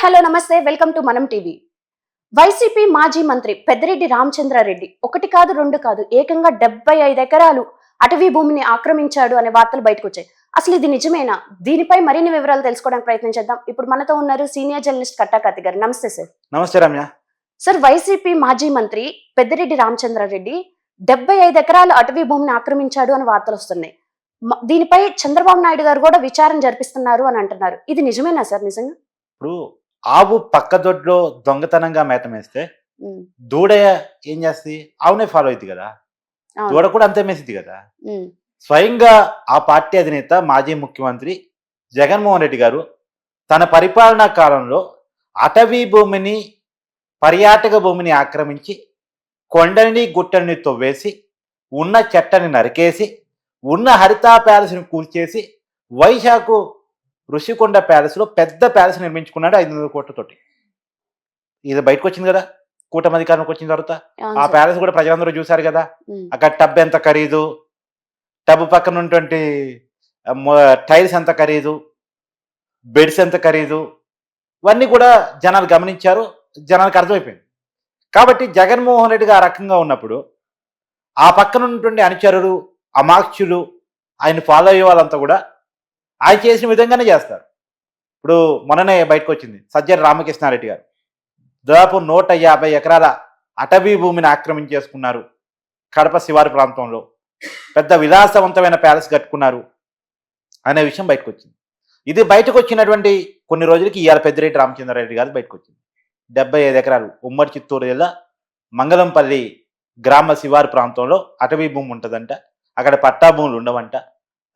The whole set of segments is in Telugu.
హలో నమస్తే. Welcome to Manam TV. YCP మాజీ మంత్రి పెద్దిరెడ్డి రామచంద్రారెడ్డి ఒకటి కాదు రెండు కాదు ఏకంగా డెబ్బై ఐదు ఎకరాలు అటవీ భూమిని ఆక్రమించాడు అనే వార్తలు బయటకు వచ్చాయి అసలు ఇది నిజమేనా? దీనిపై మరిన్ని వివరాలు తెలుసుకోవడానికి ప్రయత్నం చేద్దాం. ఇప్పుడు మనతో ఉన్నారు సీనియర్ జర్నలిస్ట్ కట్టాకత్తి గారు. నమస్తే సార్. నమస్తే రమ్య. సార్ వైసీపీ మాజీ మంత్రి పెద్దిరెడ్డి రామచంద్రారెడ్డి డెబ్బై ఐదు ఎకరాలు అటవీ భూమిని ఆక్రమించాడు అని వార్తలు వస్తున్నాయి. దీనిపై చంద్రబాబు నాయుడు గారు కూడా విచారణ జరిపిస్తున్నారు అని అంటున్నారు. ఇది నిజమేనా సార్? నిజంగా? ఇప్పుడు ఆవు పక్క దొడ్లో దొంగతనంగా మేత మేస్తే దూడ ఏం చేస్తుంది? ఆవునే ఫాలో అవుతుంది కదా. దూడ కూడా అంతే మేసిద్ది కదా? స్వయంగా ఆ పార్టీ అధినేత మాజీ ముఖ్యమంత్రి జగన్మోహన్ రెడ్డి గారు తన పరిపాలనా కాలంలో అటవీ భూమిని పర్యాటక భూమిని ఆక్రమించి కొండని గుట్టని తవ్వేసి ఉన్న చెట్టని నరికేసి ఉన్న హరితా ప్యాలెస్ని కూల్చేసి వైశాఖ ఋషికొండ ప్యాలెస్లో పెద్ద ప్యాలెస్ నిర్మించుకున్నాడు ఐదు వందల కోట్లతోటి. ఇది బయటకు వచ్చింది కదా కూటమి అధికారంలోకి వచ్చిన తర్వాత. ఆ. ప్యాలెస్ కూడా ప్రజలందరూ చూశారు కదా. అక్కడ టబ్ ఎంత ఖరీదు? టబ్ పక్కన ఉన్నటువంటి టైల్స్ ఎంత ఖరీదు? బెడ్స్ ఎంత ఖరీదు? ఇవన్నీ కూడా జనాలు గమనించారు జనాలకు అర్థమైపోయింది. కాబట్టి జగన్మోహన్ రెడ్డి గారు ఆ రకంగా ఉన్నప్పుడు ఆ పక్కన ఉన్నటువంటి అనుచరులు అమాక్షులు ఆయన ఫాలో అయ్యే వాళ్ళంతా కూడా ఆయన చేసిన విధంగానే చేస్తారు. ఇప్పుడు మొన్ననే బయటకు వచ్చింది సజ్జల రామకృష్ణారెడ్డి గారు. దాదాపు నూట యాభై ఎకరాల అటవీ భూమిని ఆక్రమించేసుకున్నారు కడప శివారు ప్రాంతంలో. పెద్ద విలాసవంతమైన ప్యాలెస్ కట్టుకున్నారు అనే విషయం బయటకు వచ్చింది ఇది బయటకు వచ్చినటువంటి కొన్ని రోజులకి ఇవాళ పెద్దిరెడ్డి రామచంద్రారెడ్డి గారు బయటకు వచ్చింది డెబ్బై ఐదు ఎకరాలు ఉమ్మడి చిత్తూరు జిల్లా మంగళంపల్లి గ్రామ శివారు ప్రాంతంలో అటవీ భూమి ఉంటుందంట. అక్కడ పట్టా భూములు ఉండవంట.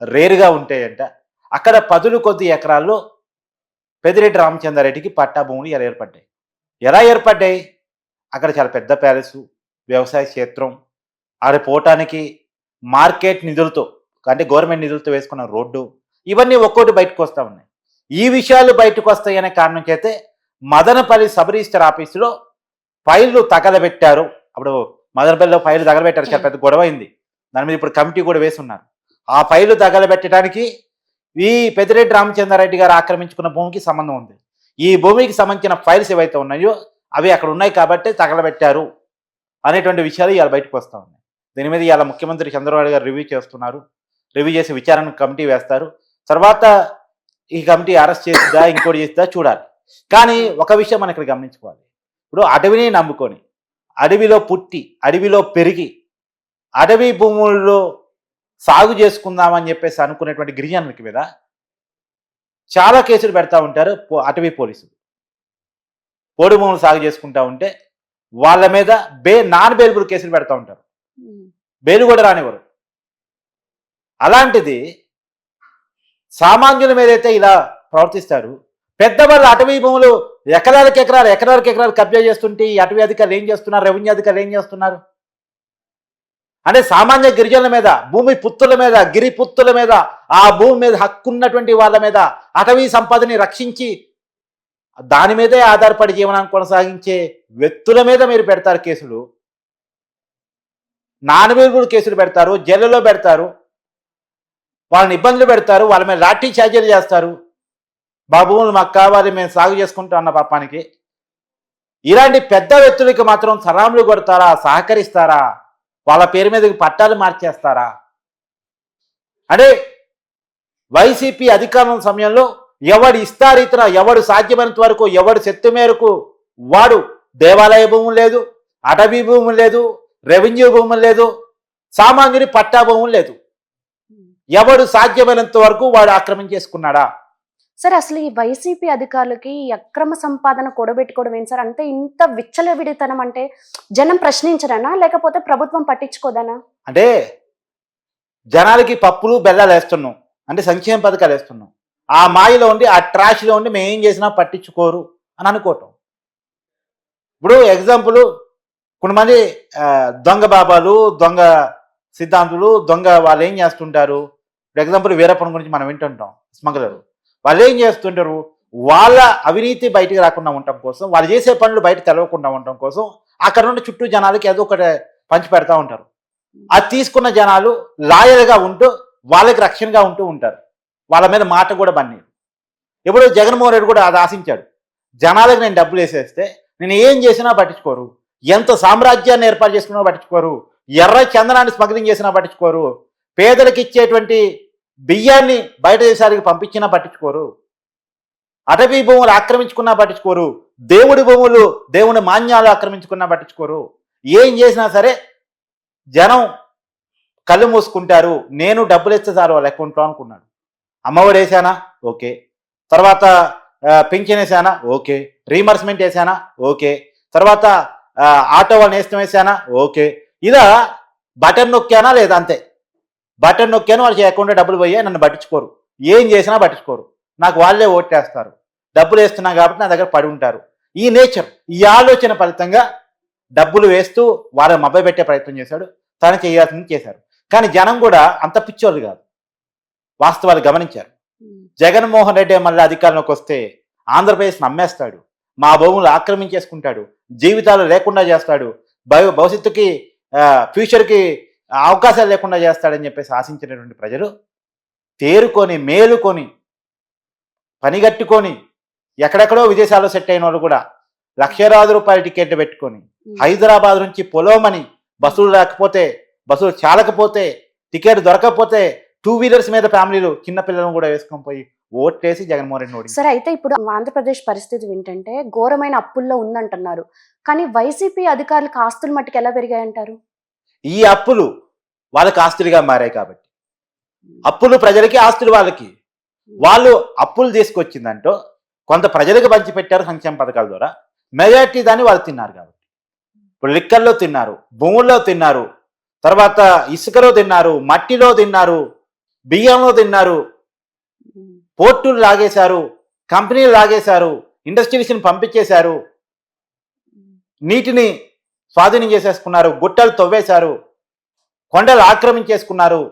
రేరుగా ఉంటాయంట. అక్కడ పదులు కొద్ది ఎకరాల్లో పెద్దిరెడ్డి రామచంద్రారెడ్డికి పట్టా భూములు ఎలా ఏర్పడ్డాయి? ఎలా ఏర్పడ్డాయి? అక్కడ చాలా పెద్ద ప్యాలెస్ వ్యవసాయ క్షేత్రం ఆడ పోవటానికి మార్కెట్ నిధులతో అంటే గవర్నమెంట్ నిధులతో వేసుకున్న రోడ్డు ఇవన్నీ ఒక్కోటి బయటకు వస్తూ ఉన్నాయి. ఈ విషయాలు బయటకు వస్తాయనే కారణం చేతే మదనపల్లి సబ్ రిజిస్టర్ ఆఫీసులో ఫైళ్ళు తగలబెట్టారు. అప్పుడు మదనపల్లిలో ఫైళ్ళు తగలబెట్టారు. చాలా పెద్ద గొడవ అయింది. దాని మీద ఇప్పుడు కమిటీ కూడా వేసి ఉన్నారు ఆ ఫైళ్ళు తగలబెట్టడానికి ఈ పెద్దిరెడ్డి రామచంద్రారెడ్డి గారు ఆక్రమించుకున్న భూమికి సంబంధం ఉంది. ఈ భూమికి సంబంధించిన ఫైల్స్ ఏవైతే ఉన్నాయో అవి అక్కడ ఉన్నాయి కాబట్టి తగలబెట్టారు అనేటువంటి విషయాలు ఇవాళ బయటకు వస్తూ ఉన్నాయి. దీని మీద ఇవాళ ముఖ్యమంత్రి చంద్రబాబు గారు రివ్యూ చేస్తున్నారు. రివ్యూ చేసి విచారణ కమిటీ వేస్తారు. తర్వాత ఈ కమిటీ అరెస్ట్ చేస్తుందా ఇంకోటి చేస్తుందా చూడాలి. కానీ ఒక విషయం మనం ఇక్కడ గమనించుకోవాలి. ఇప్పుడు అడవిని నమ్ముకొని అడవిలో పుట్టి అడవిలో పెరిగి అడవి భూముల్లో సాగు చేసుకుందామని చెప్పేసి అనుకునేటువంటి గిరిజనులకి మీద చాలా కేసులు పెడతా ఉంటారు పో- అటవీ పోలీసులు. పోడు భూములు సాగు చేసుకుంటా ఉంటే వాళ్ళ మీద బే నాన్ బెయిలబుల్ కేసులు పెడతా ఉంటారు. బెయిల్ కూడా రానివ్వరు. అలాంటిది సామాన్యుల మీద అయితే ఇలా ప్రవర్తిస్తారు. పెద్దవాళ్ళు అటవీ భూములు ఎకరాలకు ఎకరాలు ఎకరాలకు ఎకరాలు కబ్జా చేస్తుంటే ఈ అటవీ అధికారులు ఏం చేస్తున్నారు? రెవెన్యూ అధికారులు ఏం చేస్తున్నారు? అంటే సామాన్య గిరిజనుల మీద భూమి పుత్తుల మీద గిరి పుత్తుల మీద ఆ భూమి మీద హక్కు ఉన్నటువంటి వాళ్ళ మీద అటవీ సంపదని రక్షించి దాని మీదే ఆధారపడి జీవనాన్ని కొనసాగించే వ్యక్తుల మీద మీరు పెడతారు కేసులు. నానవీరుడు కేసులు పెడతారు జైలులో పెడతారు వాళ్ళని ఇబ్బందులు పెడతారు వాళ్ళ మీద లాఠీ చార్జీలు చేస్తారు. బాబువులు మాకు కావాలి మేము సాగు చేసుకుంటాం అన్న పాపానికి. ఇలాంటి పెద్ద వ్యక్తులకి మాత్రం సలాములు కొడతారా సహకరిస్తారా? వాళ్ళ పేరు మీద పట్టాలు మార్చేస్తారా? అంటే వైసీపీ అధికారం సమయంలో ఎవడు ఇస్తారీతన ఎవడు సాధ్యమైనంత వరకు ఎవడు శక్తి మేరకు వాడు దేవాలయ భూములు లేదు అటవీ భూములు లేదు రెవెన్యూ భూములు లేదు సామాన్యుడి పట్టా భూములు లేదు. ఎవడు సాధ్యమైనంత వరకు వాడు ఆక్రమించేసుకున్నాడా సార్ అసలు ఈ వైసీపీ అధికారులకి ఈ అక్రమ సంపాదన కూడబెట్టుకోవడం ఏంటి సార్? అంటే ఇంత విచ్చలవిడితనం అంటే జనం ప్రశ్నించరనా లేకపోతే ప్రభుత్వం పట్టించుకోదనా? అంటే జనాలకి పప్పులు బెల్లాలు వేస్తున్నాం. అంటే సంక్షేమ పథకాలు వేస్తున్నాం. ఆ మాయలో ఉండి ఆ ట్రాష్లో ఉండి మేము ఏం చేసినా పట్టించుకోరు అని అనుకోవటం. ఇప్పుడు ఎగ్జాంపుల్ కొంతమంది దొంగ బాబాలు దొంగ సిద్ధాంతులు దొంగ వాళ్ళు ఏం చేస్తుంటారు? ఎగ్జాంపుల్ వీరప్పన్ గురించి మనం వింటుంటాం స్మగ్లరు. వాళ్ళు ఏం చేస్తుంటారు? వాళ్ళ అవినీతి బయటికి రాకుండా ఉండటం కోసం వాళ్ళు చేసే పనులు బయట తెలవకుండా ఉండటం కోసం అక్కడ ఉన్న చుట్టూ జనాలకి ఏదో ఒకటి పంచి పెడతా ఉంటారు. అది తీసుకున్న జనాలు లాయర్గా ఉంటూ వాళ్ళకి రక్షణగా ఉంటూ ఉంటారు. వాళ్ళ మీద మాట కూడా బన్నీ. ఇప్పుడు జగన్మోహన్ రెడ్డి కూడా అది ఆశించాడు. జనాలకు నేను డబ్బులు వేసేస్తే నేను ఏం చేసినా పట్టించుకోరు. ఎంత సామ్రాజ్యాన్ని ఏర్పాటు చేసుకున్నా పట్టించుకోరు. ఎర్ర చందనాన్ని స్మగ్లింగ్ చేసినా పట్టించుకోరు. పేదలకు ఇచ్చేటువంటి బియ్యాన్ని బయట దేశాలకు పంపించినా పట్టించుకోరు. అటవీ భూములు ఆక్రమించుకున్నా పట్టించుకోరు. దేవుడి భూములు దేవుని మాన్యాలు ఆక్రమించుకున్నా పట్టించుకోరు. ఏం చేసినా సరే జనం కళ్ళు మూసుకుంటారు. నేను డబ్బులు ఇస్తే సార్ వాళ్ళ అకౌంట్లో అనుకున్నాడు. అమ్మఒడి వేసానా? ఓకే. తర్వాత పింఛన్ వేసానా? ఓకే. రీమర్స్మెంట్ వేసానా? ఓకే. తర్వాత ఆటో వాళ్ళని వేస్తాం వేసానా? ఓకే. ఇలా బటన్ నొక్కానా లేదా అంతే? బటన్ నొక్కాను వాళ్ళకి అకౌంట్లో డబ్బులు పోయాయి నన్ను పట్టించుకోరు. ఏం చేసినా పట్టించుకోరు. నాకు వాళ్ళే ఓటేస్తారు డబ్బులు వేస్తున్నా కాబట్టి నా దగ్గర పడి ఉంటారు. ఈ నేచర్ ఈ ఆలోచన ఫలితంగా డబ్బులు వేస్తూ వాళ్ళని మభ్య పెట్టే ప్రయత్నం చేశాడు. తను చేయాల్సింది చేశారు. కానీ జనం కూడా అంత పిచ్చోళ్ళు కాదు. వాస్తవాలు గమనించారు. జగన్మోహన్ రెడ్డి మళ్ళీ అధికారంలోకి వస్తే ఆంధ్రప్రదేశ్ నమ్మేస్తాడు. మా భూములు ఆక్రమించేసుకుంటాడు. జీవితాలు లేకుండా చేస్తాడు. భవి భవిష్యత్తుకి ఫ్యూచర్కి అవకాశాలు లేకుండా చేస్తాడని చెప్పేసి ఆశించినటువంటి ప్రజలు తేరుకొని మేలుకొని పనిగట్టుకొని ఎక్కడెక్కడో విదేశాల్లో సెట్ అయిన వాళ్ళు కూడా లక్షలాది రూపాయల టికెట్లు పెట్టుకొని హైదరాబాద్ నుంచి పొలోమని బస్సులు రాకపోతే బస్సులు చాలకపోతే టికెట్ దొరకకపోతే టూ వీలర్స్ మీద ఫ్యామిలీలు చిన్న పిల్లలను కూడా వేసుకొని పోయి ఓట్లేసి జగన్మోహన్ రెడ్డి ఓడించారు. సరే అయితే ఇప్పుడు ఆంధ్రప్రదేశ్ పరిస్థితి ఏంటంటే ఘోరమైన అప్పుల్లో ఉందంటున్నారు. కానీ వైసీపీ అధికారులకు ఆస్తులు మట్టుకు ఎలా పెరిగాయంటారు? ఈ అప్పులు వాళ్ళకి ఆస్తులుగా మారాయి కాబట్టి. అప్పులు ప్రజలకి ఆస్తులు వాళ్ళకి. వాళ్ళు అప్పులు తీసుకొచ్చిందంటూ కొంత ప్రజలకు పంచిపెట్టారు సంక్షేమ పథకాల ద్వారా. మెజార్టీ దాన్ని వాళ్ళు తిన్నారు కాబట్టి. ఇప్పుడు లిక్కర్లో తిన్నారు భూముల్లో తిన్నారు తర్వాత ఇసుకలో తిన్నారు మట్టిలో తిన్నారు బియ్యంలో తిన్నారు. పోర్టులు లాగేశారు కంపెనీలు లాగేశారు ఇండస్ట్రీస్ని పంపించేశారు. నీటిని స్వాధీనం చేసేసుకున్నారు గుట్టలు తవ్వేశారు. కొండలు ఆక్రమించేసుకున్నారు.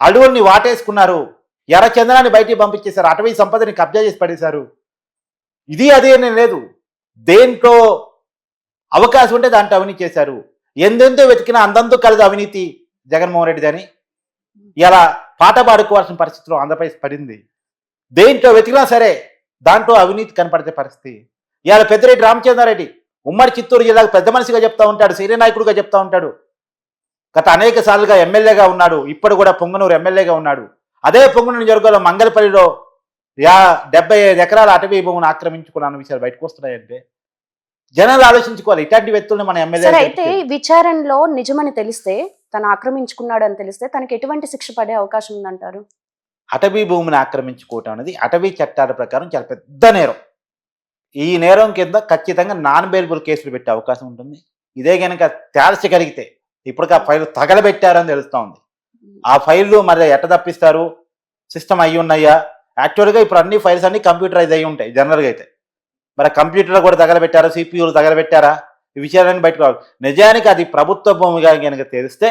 అడవుల్ని వాటేసుకున్నారు. ఎర్రచందనాన్ని బయటికి పంపించేశారు. అటవీ సంపదని కబ్జా చేసి పడేశారు. ఇది అదే లేదు. దేంట్లో అవకాశం ఉంటే దాంట్లో అవినీతి చేశారు. ఎందెంతో వెతికినా అందంతో కలదు అవినీతి జగన్మోహన్ రెడ్డి అని. ఇలా పాట పాడుకోవాల్సిన పరిస్థితిలో ఆంధ్రప్రదేశ్ పడింది. దేంట్లో వెతికినా సరే దాంట్లో అవినీతి కనపడితే పరిస్థితి. ఇవాళ పెద్దిరెడ్డి రామచంద్రారెడ్డి ఉమ్మడి చిత్తూరు జిల్లాకు పెద్ద మనిషిగా చెప్తా ఉంటాడు సీనియర్ నాయకుడిగా చెప్తా ఉంటాడు. గత అనేక సార్లుగా ఎమ్మెల్యేగా ఉన్నాడు. ఇప్పుడు కూడా పొంగనూరు ఎమ్మెల్యేగా ఉన్నాడు. అదే పొంగనూరు జరుగులో మంగళపల్లిలో యా డెబ్బై ఐదు ఎకరాల అటవీ భూమిని ఆక్రమించుకున్న విషయాలు బయటకు వస్తున్నాయంటే. జనాలు ఆలోచించుకోవాలి. ఇట్లాంటి వ్యక్తుల్ని మన అయితే ఎమ్మెల్యే ఈ విచారణలో నిజమని తెలిస్తే తను ఆక్రమించుకున్నాడు అని తెలిస్తే తనకి ఎటువంటి శిక్ష పడే అవకాశం ఉందంటారు? అటవీ భూమిని ఆక్రమించుకోవటం అనేది అటవీ చట్టాల ప్రకారం చాలా పెద్ద నేరం. ఈ నేరం కింద ఖచ్చితంగా నాన్ బెయిలబుల్ కేసులు పెట్టే అవకాశం ఉంటుంది. ఇదే కనుక తేల్చగలిగితే ఇప్పటికి ఆ ఫైల్ తగలబెట్టారని తెలుస్తూ ఉంది ఆ ఫైళ్ళు మరి ఎట్ట తప్పిస్తారు? సిస్టమ్ అయ్యి ఉన్నాయా? యాక్చువల్గా ఇప్పుడు అన్ని ఫైల్స్ అన్ని కంప్యూటరైజ్ అయ్యి ఉంటాయి జనరల్గా అయితే. మరి కంప్యూటర్లో కూడా తగలబెట్టారా? సిపియూలు తగలబెట్టారా? ఈ విషయాలన్నీ బయటకు రావాలి. నిజానికి అది ప్రభుత్వ భూమిగా కనుక తెలిస్తే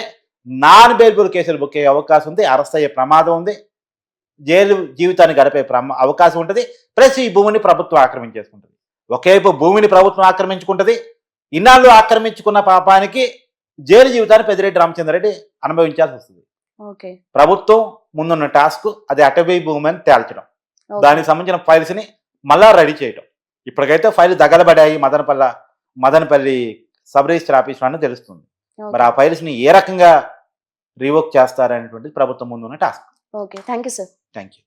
నాన్ బెయిల్బుల్ కేసులు బుక్ అయ్యే అవకాశం ఉంది అరెస్ట్ అయ్యే ప్రమాదం ఉంది జైలు జీవితాన్ని గడిపే అవకాశం ఉంటుంది ప్లస్ ఈ భూమిని ప్రభుత్వం ఆక్రమించేసుకుంటుంది. ఒకవైపు భూమిని ప్రభుత్వం ఆక్రమించుకుంటుంది ఇన్నాళ్ళు ఆక్రమించుకున్న పాపానికి జైలు జీవితాన్ని పెద్దిరెడ్డి రామచంద్రరెడ్డి అనుభవించాల్సి వస్తుంది. ప్రభుత్వం ముందున్న టాస్క్ అది అటవీ భూమి అని తేల్చడం. దానికి సంబంధించిన ఫైల్స్ని మళ్ళా రెడీ చేయటం. ఇప్పటికైతే file దగలబడాయి Madanapalli Madanapalli sub register office అని తెలుస్తుంది. మరి ఆ ఫైల్స్ని ఏ రకంగా రివోక్ చేస్తారనేటువంటిది ప్రభుత్వం ముందున్న task. Okay. Thank you sir. Thank you